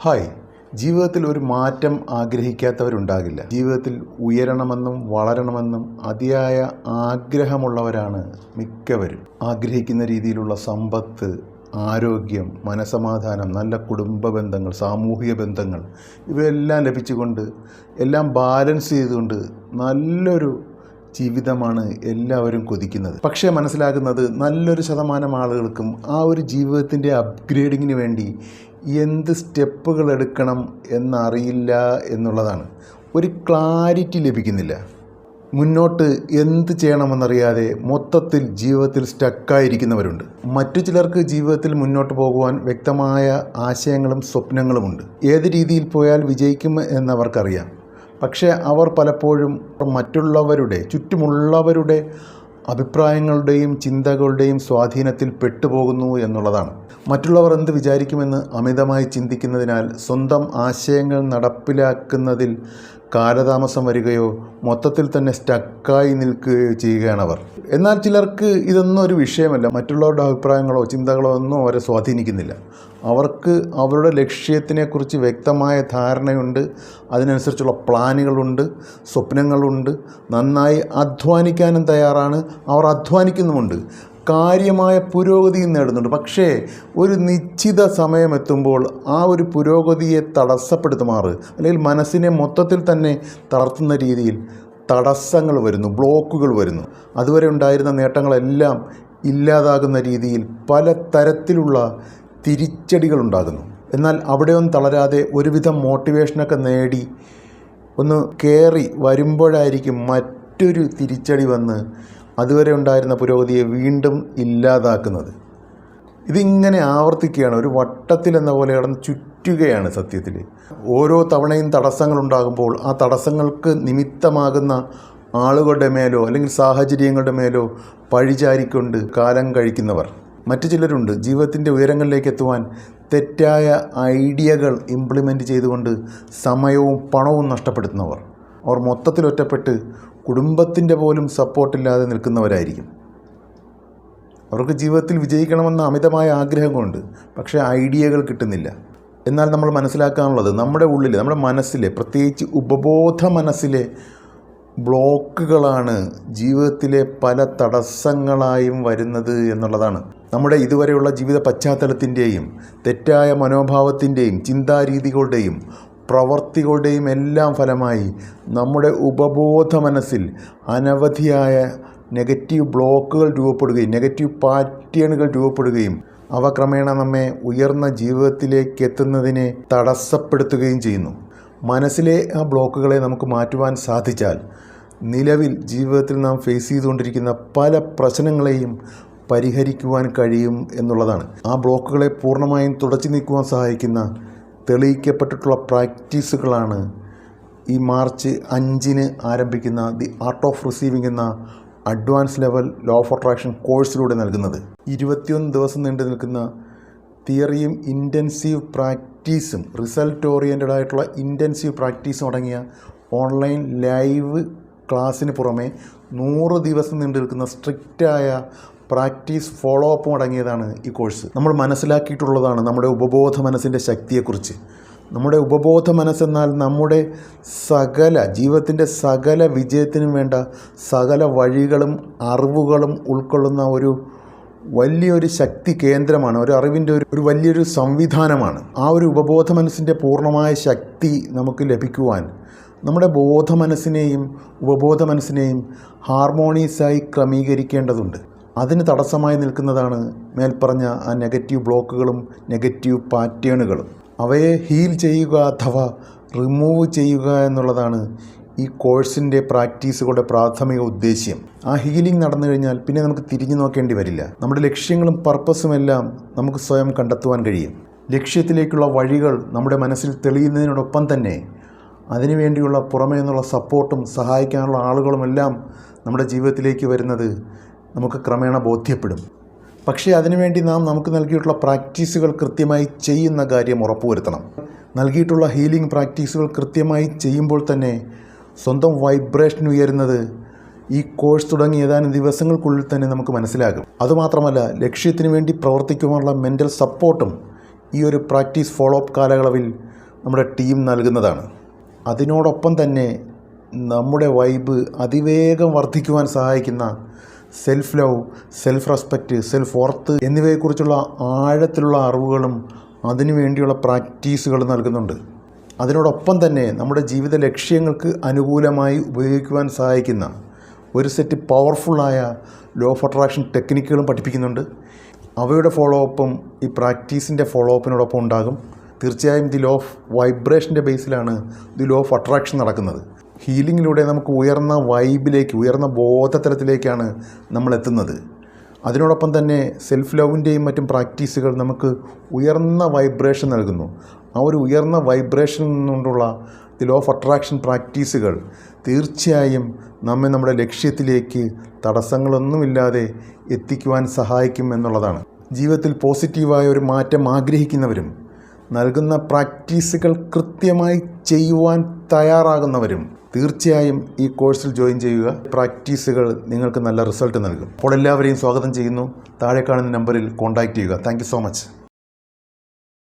Hi. ജീവിതത്തിൽ ഒരു മാറ്റം ആഗ്രഹിക്കാത്തവരുണ്ടാകില്ല. ജീവിതത്തിൽ ഉയരണമെന്നും വളരണമെന്നും അതിയായ ആഗ്രഹമുള്ളവരാണ് മിക്കവരും. ആഗ്രഹിക്കുന്ന രീതിയിലുള്ള സമ്പത്ത് ആരോഗ്യം മനസമാധാനം നല്ല കുടുംബ ബന്ധങ്ങൾ സാമൂഹിക ബന്ധങ്ങൾ ഇവയെല്ലാം ലഭിച്ചുകൊണ്ട് എല്ലാം ബാലൻസ് ചെയ്തുകൊണ്ട് നല്ലൊരു ജീവിതമാണ് എല്ലാവരും കൊതിക്കുന്നത്. പക്ഷേ മനസ്സിലാക്കുന്നത് നല്ലൊരു ശതമാനം ആളുകൾക്കും ആ ഒരു ജീവിതത്തിന്റെ അപ്ഗ്രേഡിങ്ങിന് വേണ്ടി എന്ത് സ്റ്റെപ്പുകൾ എടുക്കണം എന്നറിയില്ല എന്നുള്ളതാണ്. ഒരു ക്ലാരിറ്റി ലഭിക്കുന്നില്ല. മുന്നോട്ട് എന്ത് ചെയ്യണമെന്നറിയാതെ മൊത്തത്തിൽ ജീവിതത്തിൽ സ്റ്റക്കായിരിക്കുന്നവരുണ്ട്. മറ്റു ചിലർക്ക് ജീവിതത്തിൽ മുന്നോട്ട് പോകുവാൻ വ്യക്തമായ ആശയങ്ങളും സ്വപ്നങ്ങളുമുണ്ട് ഏത് രീതിയിൽ പോയാൽ വിജയിക്കും എന്നവർക്കറിയാം. പക്ഷേ അവർ പലപ്പോഴും മറ്റുള്ളവരുടെ ചുറ്റുമുള്ളവരുടെ അഭിപ്രായങ്ങളുടെയും ചിന്തകളുടെയും സ്വാധീനത്തിൽ പെട്ടുപോകുന്നു എന്നുള്ളതാണ്. മറ്റുള്ളവർ എന്ത് വിചാരിക്കുമെന്ന് അമിതമായി ചിന്തിക്കുന്നതിനാൽ സ്വന്തം ആശയങ്ങൾ നടപ്പിലാക്കുന്നതിൽ കാലതാമസം വരികയോ മൊത്തത്തിൽ തന്നെ സ്റ്റക്കായി നിൽക്കുകയോ ചെയ്യുകയാണ് അവർ. എന്നാൽ ചിലർക്ക് ഇതൊന്നും ഒരു വിഷയമല്ല. മറ്റുള്ളവരുടെ അഭിപ്രായങ്ങളോ ചിന്തകളോ ഒന്നും അവരെ സ്വാധീനിക്കുന്നില്ല. അവർക്ക് അവരുടെ ലക്ഷ്യത്തിനെക്കുറിച്ച് വ്യക്തമായ ധാരണയുണ്ട്. അതിനനുസരിച്ചുള്ള പ്ലാനുകളുണ്ട്. സ്വപ്നങ്ങളുണ്ട്. നന്നായി അധ്വാനിക്കാനും തയ്യാറാണ്. അവർ അധ്വാനിക്കുന്നുമുണ്ട്. കാര്യമായ പുരോഗതി നേടുന്നുണ്ട്. പക്ഷേ ഒരു നിശ്ചിത സമയമെത്തുമ്പോൾ ആ ഒരു പുരോഗതിയെ തടസ്സപ്പെടുത്തുമാറ് അല്ലെങ്കിൽ മനസ്സിനെ മൊത്തത്തിൽ തന്നെ തളർത്തുന്ന രീതിയിൽ തടസ്സങ്ങൾ വരുന്നു ബ്ലോക്കുകൾ വരുന്നു. അതുവരെ ഉണ്ടായിരുന്ന നേട്ടങ്ങളെല്ലാം ഇല്ലാതാകുന്ന രീതിയിൽ പല തരത്തിലുള്ള തിരിച്ചടികൾ ഉണ്ടാകുന്നു. എന്നാൽ അവിടെയൊന്നും തളരാതെ ഒരുവിധം മോട്ടിവേഷനൊക്കെ നേടി ഒന്ന് കയറി വരുമ്പോഴായിരിക്കും മറ്റൊരു തിരിച്ചടി വന്ന് അതുവരെ ഉണ്ടായിരുന്ന പുരോഗതിയെ വീണ്ടും ഇല്ലാതാക്കുന്നത്. ഇതിങ്ങനെ ആവർത്തിക്കുകയാണ്. ഒരു വട്ടത്തിൽ എന്ന പോലെ കടന്ന് ചുറ്റുകയാണ് സത്യത്തിൽ. ഓരോ തവണയും തടസ്സങ്ങളുണ്ടാകുമ്പോൾ ആ തടസ്സങ്ങൾക്ക് നിമിത്തമാകുന്ന ആളുകളുടെ മേലോ അല്ലെങ്കിൽ സാഹചര്യങ്ങളുടെ മേലോ പഴിചാരിക്കൊണ്ട് കാലം കഴിക്കുന്നവർ. മറ്റു ചിലരുണ്ട്. ജീവിതത്തിന്റെ ഉയരങ്ങളിലേക്ക് എത്തുവാൻ തെറ്റായ ഐഡിയകൾ ഇംപ്ലിമെന്റ് ചെയ്തുകൊണ്ട് സമയവും പണവും നഷ്ടപ്പെടുത്തുന്നവർ. അവർ മൊത്തത്തിൽ ഒറ്റപ്പെട്ട് കുടുംബത്തിന്റെ പോലും സപ്പോർട്ടില്ലാതെ നിൽക്കുന്നവരായിരിക്കും. അവർക്ക് ജീവിതത്തിൽ വിജയിക്കണമെന്ന അമിതമായ ആഗ്രഹമുണ്ട് പക്ഷേ ഐഡിയകൾ കിട്ടുന്നില്ല. എന്നാൽ നമ്മൾ മനസ്സിലാക്കാനുള്ളത് നമ്മുടെ ഉള്ളിൽ നമ്മുടെ മനസ്സിലെ പ്രത്യേകിച്ച് ഉപബോധ മനസ്സിലെ ബ്ലോക്കുകളാണ് ജീവിതത്തിലെ പല തടസ്സങ്ങളായും വരുന്നത് എന്നുള്ളതാണ്. നമ്മുടെ ഇതുവരെയുള്ള ജീവിത പശ്ചാത്തലത്തിന്റെയും തെറ്റായ മനോഭാവത്തിന്റെയും ചിന്താരീതികളുടെയും പ്രവർത്തികളുടെയും എല്ലാം ഫലമായി നമ്മുടെ ഉപബോധ മനസ്സിൽ അനവധിയായ നെഗറ്റീവ് ബ്ലോക്കുകൾ രൂപപ്പെടുകയും നെഗറ്റീവ് പാറ്റേണുകൾ രൂപപ്പെടുകയും അവ ക്രമേണ നമ്മെ ഉയർന്ന ജീവിതത്തിലേക്ക് എത്തുന്നതിനെ തടസ്സപ്പെടുത്തുകയും ചെയ്യുന്നു. മനസ്സിലെ ആ ബ്ലോക്കുകളെ നമുക്ക് മാറ്റുവാൻ സാധിച്ചാൽ നിലവിൽ ജീവിതത്തിൽ നാം ഫേസ് ചെയ്തുകൊണ്ടിരിക്കുന്ന പല പ്രശ്നങ്ങളെയും പരിഹരിക്കുവാൻ കഴിയും എന്നുള്ളതാണ്. ആ ബ്ലോക്കുകളെ പൂർണമായും തുടച്ചു നീക്കുവാൻ സഹായിക്കുന്ന തെളിയിക്കപ്പെട്ടിട്ടുള്ള പ്രാക്ടീസുകളാണ് ഈ മാർച്ച് അഞ്ചിന് ആരംഭിക്കുന്ന ദി ആർട്ട് ഓഫ് റിസീവിംഗ് എന്ന advance level law of attraction കോഴ്സിലൂടെ നൽകുന്നത്. ഇരുപത്തിയൊന്ന് ദിവസം നീണ്ടു നിൽക്കുന്ന തിയറിയും ഇന്റൻസീവ് പ്രാക്ടീസും റിസൾട്ട് ഓറിയന്റഡ് ആയിട്ടുള്ള ഇന്റൻസീവ് പ്രാക്ടീസും അടങ്ങിയ ഓൺലൈൻ ലൈവ് ക്ലാസ്സിന് പുറമെ നൂറ് ദിവസം നീണ്ടു നിൽക്കുന്ന സ്ട്രിക്റ്റായ പ്രാക്ടീസ് ഫോളോ അപ്പും അടങ്ങിയതാണ് ഈ കോഴ്സ്. നമ്മൾ മനസ്സിലാക്കിയിട്ടുള്ളതാണ് നമ്മുടെ ഉപബോധ മനസ്സിന്റെ ശക്തിയെക്കുറിച്ച്. നമ്മുടെ ഉപബോധ മനസ്സെന്നാൽ നമ്മുടെ സകല ജീവിതത്തിന്റെ സകല വിജയത്തിനും വേണ്ട സകല വഴികളും അറിവുകളും ഉൾക്കൊള്ളുന്ന ഒരു വലിയൊരു ശക്തി കേന്ദ്രമാണ് ഒരു അറിവിന്റെ ഒരു ഒരു വലിയൊരു സംവിധാനമാണ്. ആ ഒരു ഉപബോധ മനസ്സിന്റെ പൂർണമായ ശക്തി നമുക്ക് ലഭിക്കുവാൻ നമ്മുടെ ബോധ മനസ്സിനെയും ഉപബോധ മനസ്സിനെയും ഹാർമോണീസായി ക്രമീകരിക്കേണ്ടതുണ്ട്. അതിന് തടസ്സമായി നിൽക്കുന്നതാണ് മേൽപ്പറഞ്ഞ ആ നെഗറ്റീവ് ബ്ലോക്കുകളും നെഗറ്റീവ് പാറ്റേണുകളും. അവയെ ഹീൽ ചെയ്യുക അഥവാ റിമൂവ് ചെയ്യുക എന്നുള്ളതാണ് ഈ കോഴ്സിന്റെ പ്രാക്ടീസുകളുടെ പ്രാഥമിക ഉദ്ദേശ്യം. ആ ഹീലിംഗ് നടന്നു കഴിഞ്ഞാൽ പിന്നെ നമുക്ക് തിരിഞ്ഞു നോക്കേണ്ടി വരില്ല. നമ്മുടെ ലക്ഷ്യങ്ങളും പർപ്പസും എല്ലാം നമുക്ക് സ്വയം കണ്ടെത്തുവാൻ കഴിയും. ലക്ഷ്യത്തിലേക്കുള്ള വഴികൾ നമ്മുടെ മനസ്സിൽ തെളിയുന്നതിനോടൊപ്പം തന്നെ അതിനുവേണ്ടിയുള്ള പുറമേ നിന്നുള്ള സപ്പോർട്ടും സഹായിക്കാനുള്ള ആളുകളുമെല്ലാം നമ്മുടെ ജീവിതത്തിലേക്ക് വരുന്നത് നമുക്ക് ക്രമേണ ബോധ്യപ്പെടും. പക്ഷേ അതിനുവേണ്ടി നാം നമുക്ക് നൽകിയിട്ടുള്ള പ്രാക്ടീസുകൾ കൃത്യമായി ചെയ്യുന്ന കാര്യം ഉറപ്പുവരുത്തണം. നൽകിയിട്ടുള്ള ഹീലിംഗ് പ്രാക്ടീസുകൾ കൃത്യമായി ചെയ്യുമ്പോൾ തന്നെ സ്വന്തം വൈബ്രേഷൻ ഉയരുന്നത് ഈ കോഴ്സ് തുടങ്ങി ഏതാനും ദിവസങ്ങൾക്കുള്ളിൽ തന്നെ നമുക്ക് മനസ്സിലാകും. അതുമാത്രമല്ല ലക്ഷ്യത്തിന് വേണ്ടി പ്രവർത്തിക്കുവാനുള്ള മെന്റൽ സപ്പോർട്ടും ഈ ഒരു പ്രാക്ടീസ് ഫോളോ അപ്പ് കാലയളവിൽ നമ്മുടെ ടീം നൽകുന്നതാണ്. അതിനോടൊപ്പം തന്നെ നമ്മുടെ വൈബ് അതിവേഗം വർദ്ധിക്കുവാൻ സഹായിക്കുന്ന self love self respect self worth എന്നിവയെക്കുറിച്ചുള്ള ആഴത്തിലുള്ള അറിവുകളും അതിനുവേണ്ടിയുള്ള പ്രാക്ടീസുകളും നൽകുന്നുണ്ട്. അതിനോടൊപ്പം തന്നെ നമ്മുടെ ജീവിത ലക്ഷ്യങ്ങൾക്ക് അനുകൂലമായി ഉപയോഗിക്കുവാൻ സഹായിക്കുന്ന ഒരു സെറ്റ് പവർഫുള്ളായ ലോ ഓഫ് അട്രാക്ഷൻ ടെക്നിക്കുകളും പഠിപ്പിക്കുന്നുണ്ട്. അവയുടെ ഫോളോ അപ്പും ഈ പ്രാക്ടീസിന്റെ ഫോളോ അപ്പിനോടൊപ്പം ഉണ്ടാകും. തീർച്ചയായും ദി ലോ ഓഫ് വൈബ്രേഷന്റെ ബേസിലാണ് ദി ലോ ഓഫ് അട്രാക്ഷൻ നടക്കുന്നത്. ഹീലിങ്ങിലൂടെ നമുക്ക് ഉയർന്ന വൈബിലേക്ക് ഉയർന്ന ബോധതലത്തിലേക്കാണ് നമ്മൾ എത്തുന്നത് അതിനോടൊപ്പം തന്നെ സെൽഫ് ലവിന്റെയും മറ്റും പ്രാക്ടീസുകൾ നമുക്ക് ഉയർന്ന വൈബ്രേഷൻ നൽകുന്നു. ആ ഒരു ഉയർന്ന വൈബ്രേഷൻ കൊണ്ടുള്ള ദി ലോ ഓഫ് അട്രാക്ഷൻ പ്രാക്ടീസുകൾ തീർച്ചയായും നമ്മെ നമ്മുടെ ലക്ഷ്യത്തിലേക്ക് തടസ്സങ്ങളൊന്നുമില്ലാതെ എത്തിക്കുവാൻ സഹായിക്കും എന്നുള്ളതാണ്. ജീവിതത്തിൽ പോസിറ്റീവായ ഒരു മാറ്റം ആഗ്രഹിക്കുന്നവരും നൽകുന്ന പ്രാക്ടീസുകൾ കൃത്യമായി ചെയ്യുവാൻ തയ്യാറാകുന്നവരും തീർച്ചയായും ഈ കോഴ്സിൽ ജോയിൻ ചെയ്യുക. പ്രാക്ടീസുകൾ നിങ്ങൾക്ക് നല്ല റിസൾട്ട് നൽകും. അപ്പോൾ എല്ലാവരെയും സ്വാഗതം ചെയ്യുന്നു. താഴെ കാണുന്ന നമ്പറിൽ കോൺടാക്റ്റ് ചെയ്യുക. Thank so much.